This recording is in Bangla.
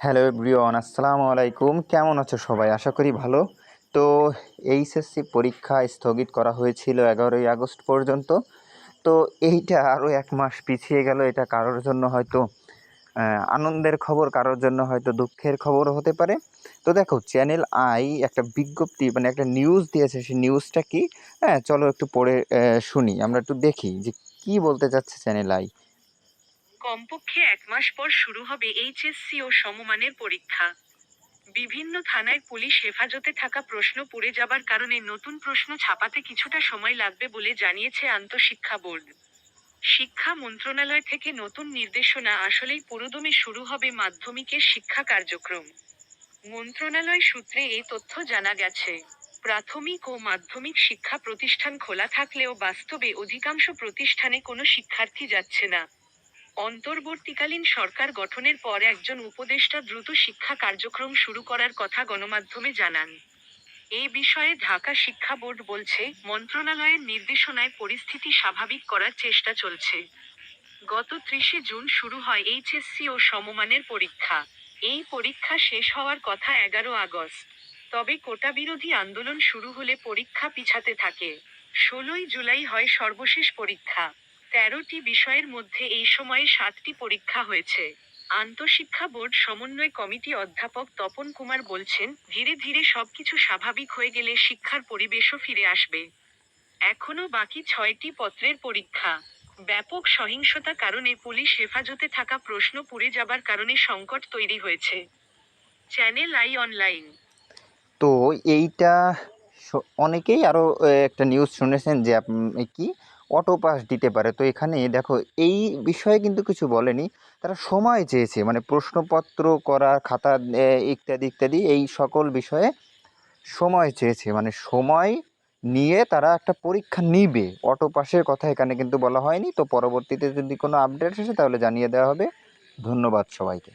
হ্যালো এভরিওয়ান, আসসালামু আলাইকুম। কেমন আছো সবাই? আশা করি ভালো। তো এইচএসসি পরীক্ষা স্থগিত করা হয়েছিল এগারোই আগস্ট পর্যন্ত। তো এইটা আরও এক মাস পিছিয়ে গেল। এটা কারোর জন্য হয়তো আনন্দের খবর, কারোর জন্য হয়তো দুঃখের খবর হতে পারে। তো দেখো, চ্যানেল আই একটা বিজ্ঞপ্তি মানে একটা নিউজ দিয়েছে। সেই নিউজটা কি? হ্যাঁ চলো একটু পড়ে শুনি। আমরা একটু দেখি যে কি বলতে চাচ্ছে চ্যানেল আই। কমপক্ষে এক মাস পর শুরু হবে এইচএসসি ও সমমানের পরীক্ষা। বিভিন্ন থানায় পুলিশ হেফাজতে থাকা প্রশ্ন পড়ে যাবার কারণে নতুন প্রশ্ন ছাপাতে কিছুটা সময় লাগবে বলে জানিয়েছে আন্তঃশিক্ষা বোর্ড। শিক্ষা মন্ত্রণালয় থেকে নতুন নির্দেশনা আসলেই পুরোদমে শুরু হবে মাধ্যমিকের শিক্ষা কার্যক্রম। মন্ত্রণালয় সূত্রে এই তথ্য জানা গেছে, প্রাথমিক ও মাধ্যমিক শিক্ষা প্রতিষ্ঠান খোলা থাকলেও বাস্তবে অধিকাংশ প্রতিষ্ঠানে কোনো শিক্ষার্থী যাচ্ছে না। অন্তর্বর্তীকালীন সরকার গঠনের পর একজন উপদেষ্টা দ্রুত শিক্ষা কার্যক্রম শুরু করার কথা গণমাধ্যমে জানান। এ বিষয়ে ঢাকা শিক্ষা বোর্ড বলছে, মন্ত্রণালয়ের নির্দেশনায় পরিস্থিতি স্বাভাবিক করার চেষ্টা চলছে। গত ত্রিশে জুন শুরু হয় এইচএসসি ও সমমানের পরীক্ষা। এই পরীক্ষা শেষ হওয়ার কথা এগারো আগস্ট। তবে কোটা বিরোধী আন্দোলন শুরু হলে পরীক্ষা পিছাতে থাকে। ষোলোই জুলাই হয় সর্বশেষ পরীক্ষা। তেরোটি বিষয়ের মধ্যে এই সময়ে সাতটি পরীক্ষা হয়েছে। আন্তঃশিক্ষা বোর্ড সমন্বয় কমিটি অধ্যাপক তপন কুমার বলছেন, ধীরে ধীরে সবকিছু স্বাভাবিক হয়ে গেলে শিক্ষার পরিবেশও ফিরে আসবে। এখনও বাকি ছয়টি পত্রের পরীক্ষা। ব্যাপক সহিংসতা কারণে পুলিশ হেফাজতে থাকা প্রশ্ন পুড়ে যাবার কারণে সংকট তৈরি হয়েছে। Channel I online. তো এইটা অনেকেই আরও একটা নিউজ শুনেছেন যে কি? অটো পাস দিতে পারে। তো এখানে দেখো, এই বিষয়ে কিন্তু কিছু বলেনি। তারা সময় চেয়েছে মানে প্রশ্নপত্র করা, খাতা ইত্যাদি ইত্যাদি, এই সকল বিষয়ে সময় চেয়েছে। মানে সময় নিয়ে তারা একটা পরীক্ষা নিবে। অটো পাসের কথা এখানে কিন্তু বলা হয়নি। তো পরবর্তীতে যদি কোনো আপডেট আসে তাহলে জানিয়ে দেওয়া হবে। ধন্যবাদ সবাইকে।